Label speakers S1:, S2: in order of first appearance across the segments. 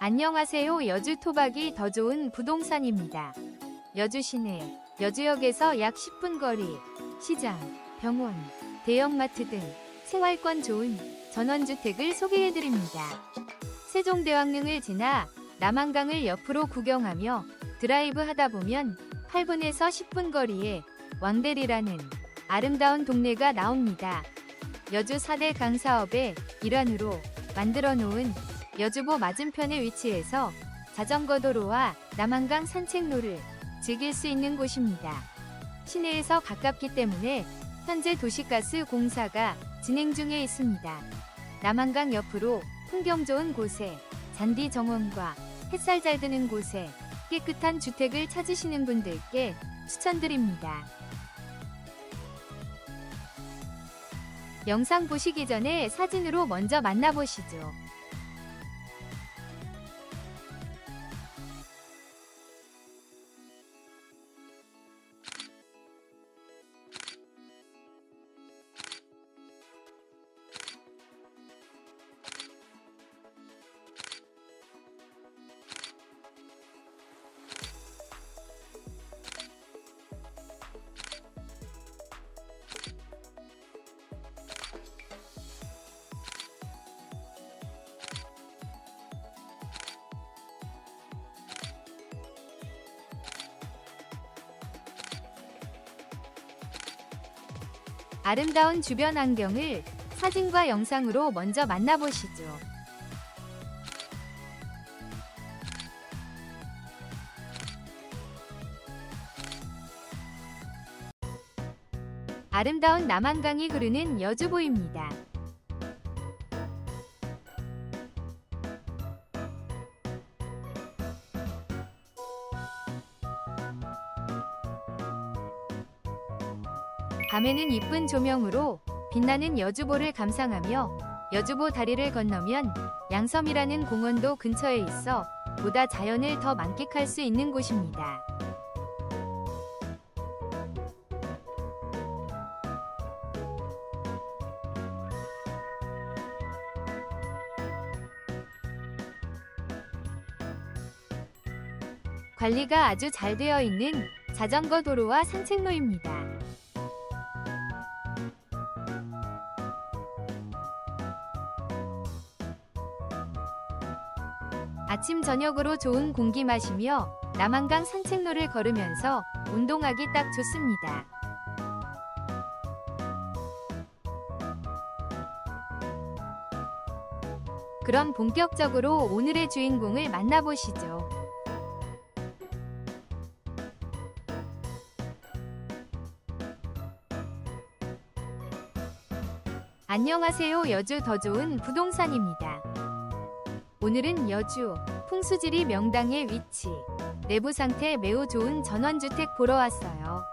S1: 안녕하세요. 여주 토박이 더 좋은 부동산입니다. 여주 시내, 여주역에서 약 10분 거리, 시장, 병원, 대형마트 등 생활권 좋은 전원주택을 소개해드립니다. 세종대왕릉을 지나 남한강을 옆으로 구경하며 드라이브 하다 보면 8분에서 10분 거리에 왕대리라는 아름다운 동네가 나옵니다. 여주 4대 강 사업의 일환으로 만들어 놓은 여주보 맞은편에 위치해서 자전거 도로와 남한강 산책로를 즐길 수 있는 곳입니다. 시내에서 가깝기 때문에 현재 도시가스 공사가 진행 중에 있습니다. 남한강 옆으로 풍경 좋은 곳에 잔디 정원과 햇살 잘 드는 곳에 깨끗한 주택을 찾으시는 분들께 추천드립니다. 영상 보시기 전에 사진으로 먼저 만나보시죠. 아름다운 주변 환경을 사진과 영상으로 먼저 만나보시죠. 아름다운 남한강이 흐르는 여주보입니다. 밤에는 이쁜 조명으로 빛나는 여주보를 감상하며 여주보 다리를 건너면 양섬이라는 공원도 근처에 있어 보다 자연을 더 만끽할 수 있는 곳입니다. 관리가 아주 잘 되어 있는 자전거 도로와 산책로입니다. 아침 저녁으로 좋은 공기 마시며 남한강 산책로를 걸으면서 운동하기 딱 좋습니다. 그럼 본격적으로 오늘의 주인공을 만나보시죠. 안녕하세요. 여주 더 좋은 부동산입니다. 오늘은 여주 풍수지리 명당의 위치, 내부 상태 매우 좋은 전원주택 보러 왔어요.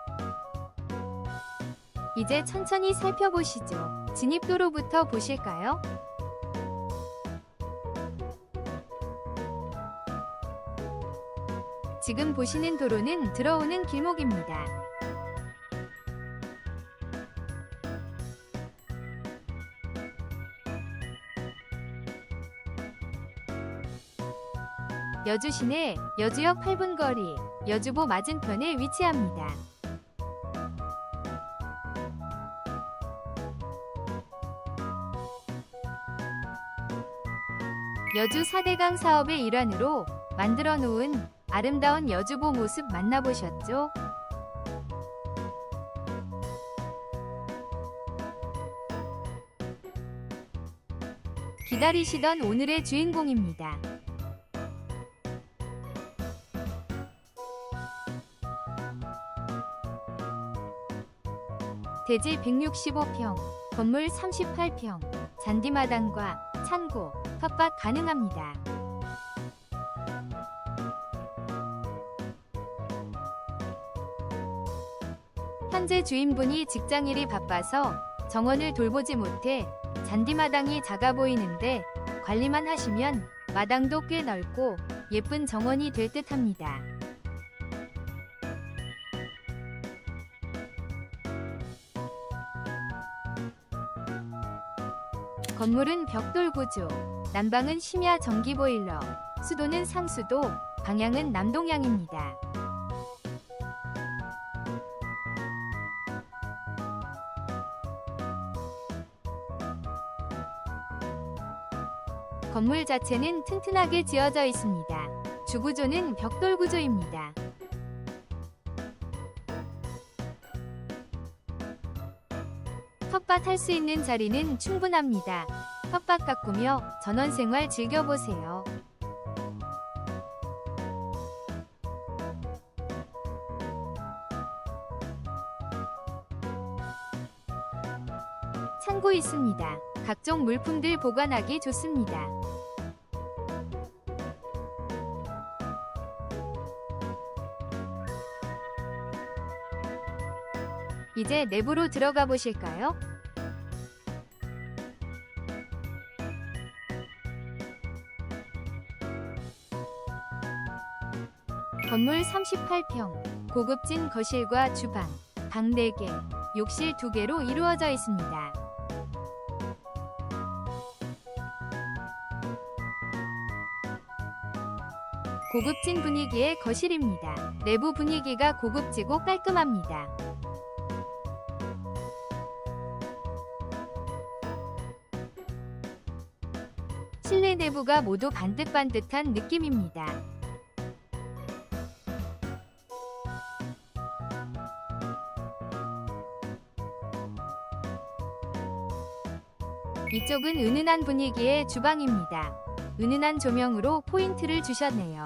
S1: 이제 천천히 살펴보시죠. 진입도로부터 보실까요? 지금 보시는 도로는 들어오는 길목입니다. 여주 시내 여주역 8분 거리 여주보 맞은편에 위치합니다. 여주 4대강 사업의 일환으로 만들어 놓은 아름다운 여주보 모습 만나보셨죠? 기다리시던 오늘의 주인공입니다. 대지 165평, 건물 38평, 잔디마당과 창고, 텃밭 가능합니다. 현재 주인분이 직장일이 바빠서 정원을 돌보지 못해 잔디마당이 작아 보이는데 관리만 하시면 마당도 꽤 넓고 예쁜 정원이 될 듯 합니다. 건물은 벽돌 구조, 난방은 심야 전기 보일러, 수도는 상수도, 방향은 남동향입니다. 건물 자체는 튼튼하게 지어져 있습니다. 주구조는 벽돌 구조입니다. 텃밭 할 수 있는 자리는 충분합니다. 텃밭 가꾸며 전원생활 즐겨보세요. 창고 있습니다. 각종 물품들 보관하기 좋습니다. 이제 내부로 들어가 보실까요? 건물 38평, 고급진 거실과 주방, 방 4개, 욕실 2개로 이루어져 있습니다. 고급진 분위기의 거실입니다. 내부 분위기가 고급지고 깔끔합니다. 실내 내부가 모두 반듯반듯한 느낌입니다. 이쪽은 은은한 분위기의 주방입니다. 은은한 조명으로 포인트를 주셨네요.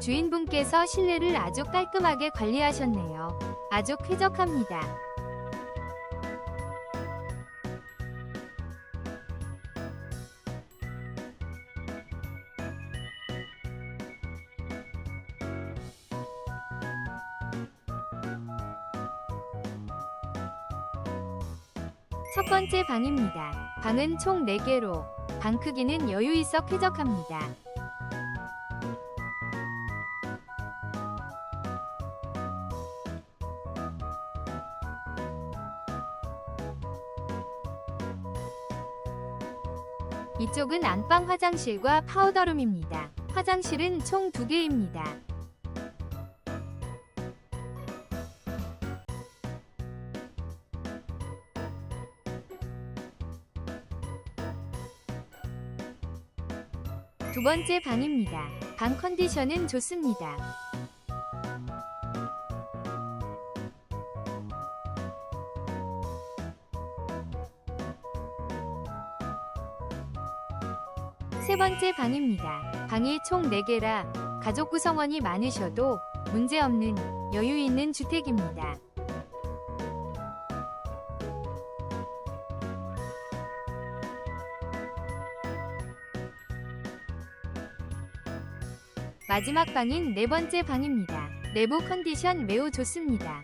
S1: 주인분께서 실내를 아주 깔끔하게 관리하셨네요. 아주 쾌적합니다. 첫 번째 방입니다. 방은 총 4개로, 방 크기는 여유 있어 쾌적합니다. 이쪽은 안방 화장실과 파우더룸입니다. 화장실은 총 2개입니다. 번째 방입니다. 방 컨디션은 좋습니다. 세 번째 방입니다. 방이 총 4개라 가족 구성원이 많으셔도 문제없는 여유 있는 주택입니다. 마지막 방인 네 번째 방입니다. 내부 컨디션 매우 좋습니다.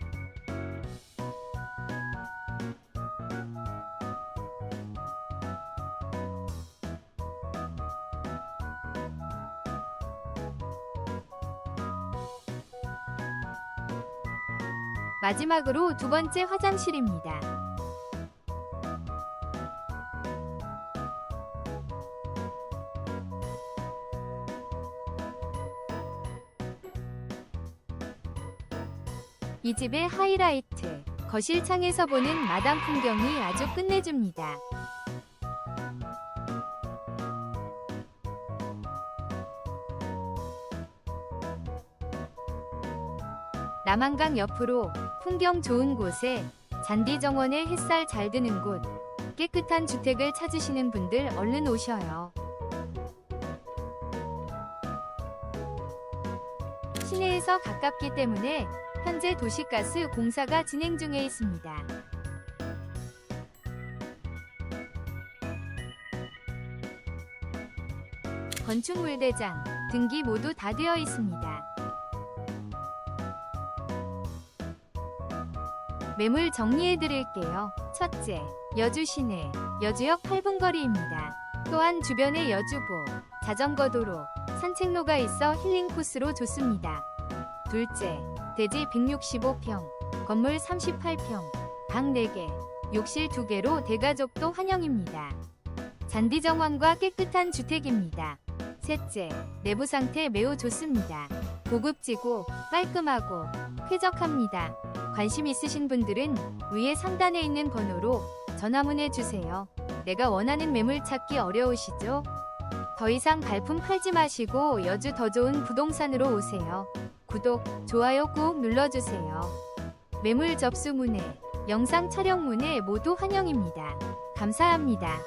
S1: 마지막으로 두 번째 화장실입니다. 이 집의 하이라이트, 거실 창에서 보는 마당 풍경이 아주 끝내줍니다. 남한강 옆으로 풍경 좋은 곳에 잔디 정원에 햇살 잘 드는 곳, 깨끗한 주택을 찾으시는 분들 얼른 오셔요. 시내에서 가깝기 때문에 현재 도시가스 공사가 진행 중에 있습니다. 건축물 대장, 등기 모두 다 되어 있습니다. 매물 정리해 드릴게요. 첫째, 여주 시내, 여주역 8분 거리입니다. 또한 주변에 여주보, 자전거 도로, 산책로가 있어 힐링 코스로 좋습니다. 둘째, 대지 165평, 건물 38평, 방 4개, 욕실 2개로 대가족도 환영입니다. 잔디 정원과 깨끗한 주택입니다. 셋째, 내부 상태 매우 좋습니다. 고급지고 깔끔하고 쾌적합니다. 관심 있으신 분들은 위에 상단에 있는 번호로 전화 문해 주세요. 내가 원하는 매물 찾기 어려우시죠? 더 이상 발품 팔지 마시고 여주 더 좋은 부동산으로 오세요. 구독, 좋아요 꾹 눌러주세요. 매물 접수 문의, 영상 촬영 문의 모두 환영입니다. 감사합니다.